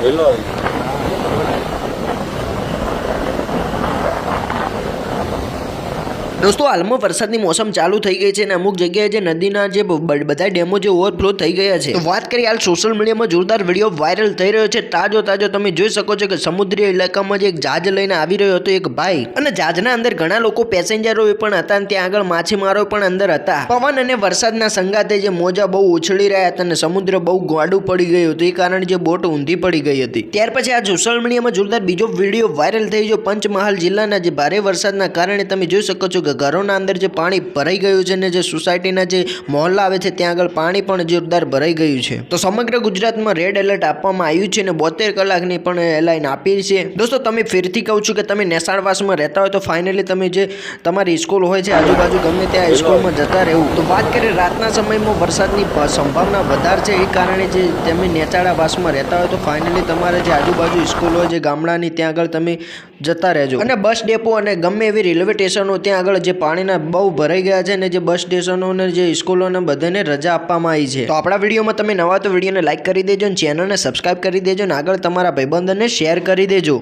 没了 દોસ્તો, હાલમાં વરસાદની મોસમ ચાલુ થઈ ગઈ છે અને અમુક જગ્યાએ જે નદીના જે બધા ડેમો જે ઓવરફ્લો થઈ ગયા છે. વાત કરીએ હાલ સોશિયલ મીડિયામાં જોરદાર વીડિયો વાયરલ થઈ રહ્યો છે. તાજો તાજો તમે જોઈ શકો છો કે સમુદ્રી ઇલાકામાં જે એક જહાજ લઈને આવી રહ્યો હતો એક ભાઈ. અને જહાજના અંદર ઘણા લોકો પેસેન્જરો પણ હતા અને ત્યાં આગળ માછીમારો પણ અંદર હતા. પવન અને વરસાદના સંગાતે જે મોજા બહુ ઉછળી રહ્યા હતા અને સમુદ્ર બહુ ગોડું પડી ગયું હતું. એ કારણે જે બોટ ઊંધી પડી ગઈ હતી. ત્યાર પછી આ સોશિયલ મીડિયામાં જોરદાર બીજો વીડિયો વાયરલ થઈ ગયો. પંચમહાલ જિલ્લાના જે ભારે વરસાદના કારણે તમે જોઈ શકો છો ઘરોના અંદર જે પાણી ભરાઈ ગયું છે ને જે સોસાયટીના જે મહોલ્લા આવે છે, ત્યાં આગળ પાણી પણ જોરદાર ભરાઈ ગયું છે. તો સમગ્ર ગુજરાતમાં રેડ એલર્ટ આપવામાં આવ્યું છે અને બોતેર કલાકની પણ એલાઇન આપી છે. દોસ્તો, તમે ફેરથી કહું છું કે તમે નેસાણવાસમાં રહેતા હોય તો ફાઇનલી તમે જે તમારી સ્કૂલ હોય છે, આજુબાજુ ગમે ત્યાં સ્કૂલમાં જતા રહેવું તો વાત કરીએ રાતના સમયમાં વરસાદની સંભાવના વધારે છે, એ કારણે જે તમે નેચાળાવાસમાં રહેતા હોય તો ફાઇનલી તમારે જે આજુબાજુ સ્કૂલ હોય, જે ગામડાની, ત્યાં આગળ તમે જતા રહેજો. અને બસ ડેપો અને ગમે એવી રેલવે સ્ટેશનો ત્યાં આગળ જે પાણીના બહુ ભરાઈ ગયા છે ને જે બસ સ્ટેશનો ને જે સ્કૂલોને બધાને રજા આપવામાં આવી છે. તો આપણા વિડીયોમાં તમે નવા તો વિડીયોને લાઈક કરી દેજો અને ચેનલને સબસ્ક્રાઇબ કરી દેજો અને આગળ તમારા ભાઈબંધોને શેર કરી દેજો.